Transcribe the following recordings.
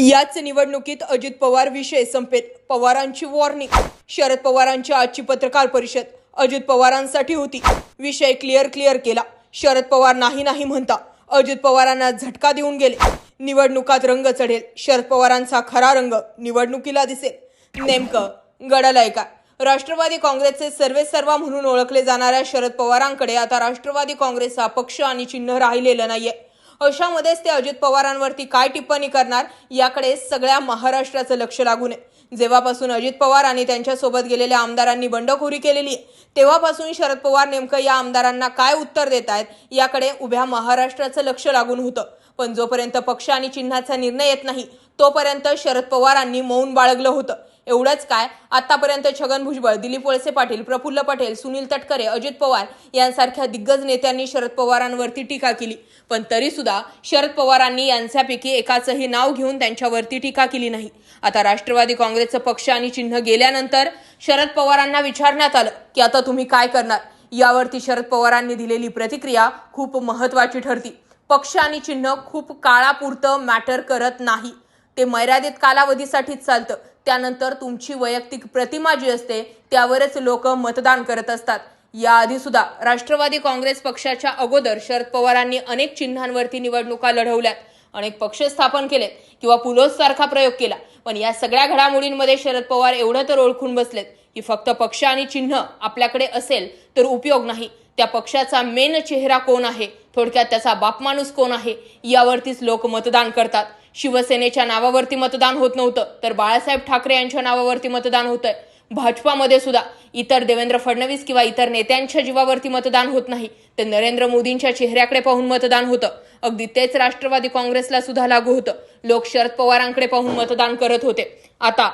याच निवडणुकीत अजित पवार विषय संपेत पवारांची वॉर्निंग शरद पवारांची आजची पत्रकार परिषद अजित पवारांसाठी होती. विषय क्लिअर क्लिअर केला. शरद पवार नाही नाही म्हणता अजित पवारांना झटका देऊन गेले. निवडणुकात रंग चढेल. शरद पवारांचा खरा रंग निवडणुकीला दिसेल. नेमकं गडालय काय? राष्ट्रवादी काँग्रेसचे सर्वे सर्वा म्हणून ओळखले जाणाऱ्या शरद पवारांकडे आता राष्ट्रवादी काँग्रेस हा पक्ष आणि चिन्ह राहिलेलं नाहीये. अशामध्येच ते अजित पवारांवरती काय टिप्पणी करणार याकडे सगळ्या महाराष्ट्राचं लक्ष लागून आहे. जेव्हापासून अजित पवार आणि त्यांच्यासोबत गेलेल्या आमदारांनी बंडखोरी केलेली आहे तेव्हापासून शरद पवार नेमकं या आमदारांना काय उत्तर देत आहेत याकडे उभ्या महाराष्ट्राचं लक्ष लागून होतं. पण जोपर्यंत पक्ष आणि चिन्हाचा निर्णय येत नाही तोपर्यंत शरद पवारांनी मौन बाळगलं होतं. एवढंच काय? आतापर्यंत छगन भुजबळ दिलीप वळसे पाटील प्रफुल्ल पटेल सुनील तटकरे अजित पवार यांसारख्या दिग्गज नेत्यांनी शरद पवारांवरती टीका केली. पण तरी सुद्धा शरद पवारांनी यांच्यापैकी एकाचंही नाव घेऊन त्यांच्यावरती टीका केली नाही. आता राष्ट्रवादी काँग्रेसचं पक्ष आणि चिन्ह गेल्यानंतर शरद पवारांना विचारण्यात आलं की आता तुम्ही काय करणार? यावरती शरद पवारांनी दिलेली प्रतिक्रिया खूप महत्वाची ठरती. पक्ष आणि चिन्ह खूप काळापुरतं मॅटर करत नाही. ते मर्यादित कालावधीसाठीच चालतं. त्यानंतर तुमची वैयक्तिक प्रतिमा जी असते त्यावरच लोक मतदान करत असतात. याआधी सुद्धा राष्ट्रवादी काँग्रेस पक्षाच्या अगोदर शरद पवारांनी अनेक चिन्हांवरती निवडणुका लढवल्यात. अनेक पक्ष स्थापन केलेत किंवा पुलोस सारखा प्रयोग केला. पण या सगळ्या घडामोडींमध्ये शरद पवार एवढं तर ओळखून बसलेत की फक्त पक्ष आणि चिन्ह आपल्याकडे असेल तर उपयोग नाही. त्या पक्षाचा मेन चेहरा कोण आहे? थोडक्यात त्याचा बापमाणूस कोण आहे? यावरतीच लोक मतदान करतात. शिवसेनेच्या नावावरती मतदान होत नव्हतं तर बाळासाहेब ठाकरे यांच्या नावावरती मतदान होतंय. भाजपामध्ये सुद्धा इतर देवेंद्र फडणवीस किंवा इतर नेत्यांच्या जीवावरती मतदान होत नाही तर नरेंद्र मोदींच्या चेहऱ्याकडे पाहून मतदान होतं. अगदी तेच राष्ट्रवादी काँग्रेसला सुद्धा लागू होतं. लोक शरद पवारांकडे पाहून मतदान करत होते. आता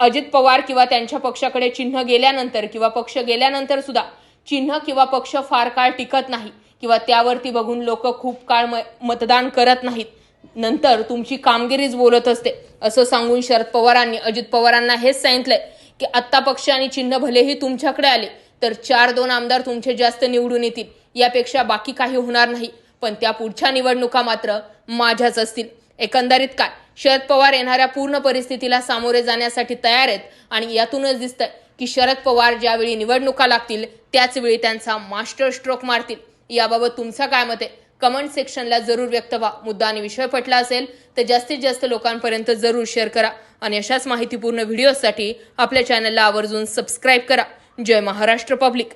अजित पवार किंवा त्यांच्या पक्षाकडे चिन्ह गेल्यानंतर किंवा पक्ष गेल्यानंतर सुद्धा चिन्ह किंवा पक्ष फार काळ टिकत नाही किंवा त्यावरती बघून लोक खूप काळ म- मतदान करत नाहीत. नंतर तुमची कामगिरीच बोलत असते. असं सांगून शरद पवारांनी अजित पवारांना हेच सांगितलंय की आत्ता पक्ष आणि चिन्ह भलेही तुमच्याकडे आले तर चार दोन आमदार तुमचे जास्त निवडून येतील. यापेक्षा बाकी काही होणार नाही. पण त्या पुढच्या निवडणुका मात्र माझ्याच असतील. एकंदरीत काय? शरद पवार येणाऱ्या पूर्ण परिस्थितीला सामोरे जाण्यासाठी तयार आहेत आणि यातूनच दिसतंय की शरद पवार ज्यावेळी निवडणुका लागतील त्याच वेळी त्यांचा मास्टर स्ट्रोक मारतील. याबाबत तुमचं काय मत आहे? कमेंट सेक्शनला जरूर व्यक्त व्हा. मुद्दा आणि विषय पटला असेल तर जास्तीत जास्त लोकांपर्यंत जरूर शेअर करा. आणि अशाच माहितीपूर्ण व्हिडिओसाठी आपल्या चॅनलला आवर्जून सबस्क्राईब करा. जय महाराष्ट्र पब्लिक